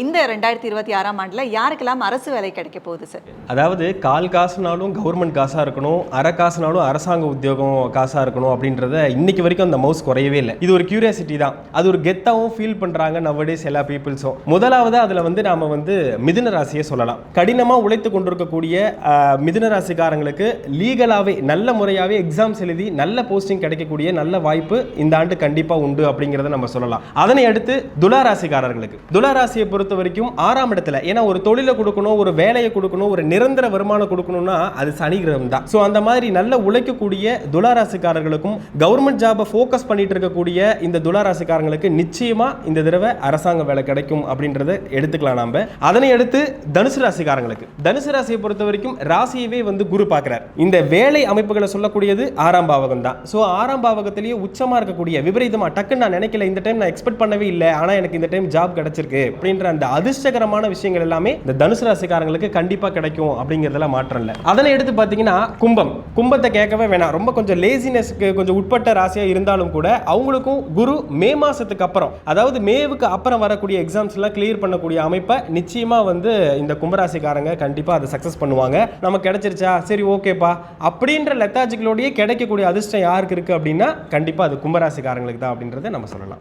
இந்த ரெண்டாயிரத்தி இருபத்தி ஆறாம் ஆண்டில் யாருக்கெல்லாம் அரசு வேலை கிடைக்க போகுது சார் அதாவது கால் காசுனாலும் கவர்மெண்ட் காசாக இருக்கணும் அரை காசுனாலும் அரசாங்க உத்தியோகம் காசாக இருக்கணும் அப்படின்றத இன்னைக்கு வரைக்கும் அந்த மவுஸ் குறையவே இல்லை. இது ஒரு கியூரியாசிட்டி தான். அது ஒரு கெத்தாவும் ஃபீல் பண்ணுறாங்க நவடேஸ் எல்லா பீப்புள்ஸும் முதலாவது அதில் வந்து நாம் வந்து மிதுன ராசியை சொல்லலாம். கடினமாக உழைத்து கொண்டிருக்கக்கூடிய மிதுன ராசிக்காரங்களுக்கு லீகலாகவே நல்ல முறையாகவே எக்ஸாம்ஸ் எழுதி நல்ல போஸ்டிங் கிடைக்கக்கூடிய நல்ல வாய்ப்பு இந்த ஆண்டு கண்டிப்பாக உண்டு அப்படிங்கிறத நம்ம சொல்லலாம். அதனை அடுத்து துலா ராசிக்காரர்களுக்கு. துலா ராசியை பொறுத்த பொறுத்த வரைக்கும் ஆறாம் இடத்துல. ஏன்னா ஒரு தொழிலை கொடுக்கணும் ஒரு வேலையை கொடுக்கணும் ஒரு நிரந்தர வருமானம் கொடுக்கணும்னா அது சனி கிரகம் தான். ஸோ அந்த மாதிரி நல்ல உழைக்கக்கூடிய துளாராசிக்காரர்களுக்கும் கவர்மெண்ட் ஜாபை ஃபோக்கஸ் பண்ணிட்டு இருக்கக்கூடிய இந்த துளாராசிக்காரங்களுக்கு நிச்சயமா இந்த தடவை அரசாங்க வேலை கிடைக்கும் அப்படின்றத எடுத்துக்கலாம் நாம. அதனை அடுத்து தனுசு ராசிக்காரங்களுக்கு. தனுசு ராசியை பொறுத்த வரைக்கும் ராசியவே வந்து குரு பார்க்கிறார். இந்த வேலை அமைப்புகளை சொல்லக்கூடியது ஆறாம் பாவகம் தான். ஸோ ஆறாம் பாவகத்திலேயே உச்சமாக இருக்கக்கூடிய விபரீதமா டக்குன்னு நான் நினைக்கல இந்த டைம் நான் எக்ஸ்பெக்ட் பண்ணவே இல்லை ஆனால் எனக்கு இந்த டைம் ஜாப் கிடைச்சிருக்கு அப்படின்ற அந்த அதிர்ஷ்டகரமான விஷயங்கள் எல்லாமே இந்த தனுசு ராசிக்காரங்களுக்கு கண்டிப்பா கிடைக்கும் அப்படிங்கிறதுல மாற்றம் இல்லை. அதனை எடுத்து பார்த்தீங்கன்னா கும்பம். கும்பத்தை கேட்கவே வேணாம். ரொம்ப கொஞ்சம் லேசினஸ்க்கு கொஞ்சம் உட்பட்ட ராசியா இருந்தாலும் கூட அவங்களுக்கும் குரு மே மாசத்துக்கு அப்புறம் அதாவது மேவுக்கு அப்புறம் வரக்கூடிய எக்ஸாம்ஸ் எல்லாம் கிளியர் பண்ணக்கூடிய அமைப்பை நிச்சயமா வந்து இந்த கும்பராசிக்காரங்க கண்டிப்பா அதை சக்சஸ் பண்ணுவாங்க. நமக்கு கிடைச்சிருச்சா? சரி ஓகேப்பா அப்படின்ற லெத்தாஜிகளோடய கிடைக்கக்கூடிய அதிர்ஷ்டம் யாருக்கு இருக்கு அப்படின்னா கண்டிப்பா அது கும்பராசிக்காரங்களுக்கு தான் அப்படின்றத நம்ம சொல்லலாம்.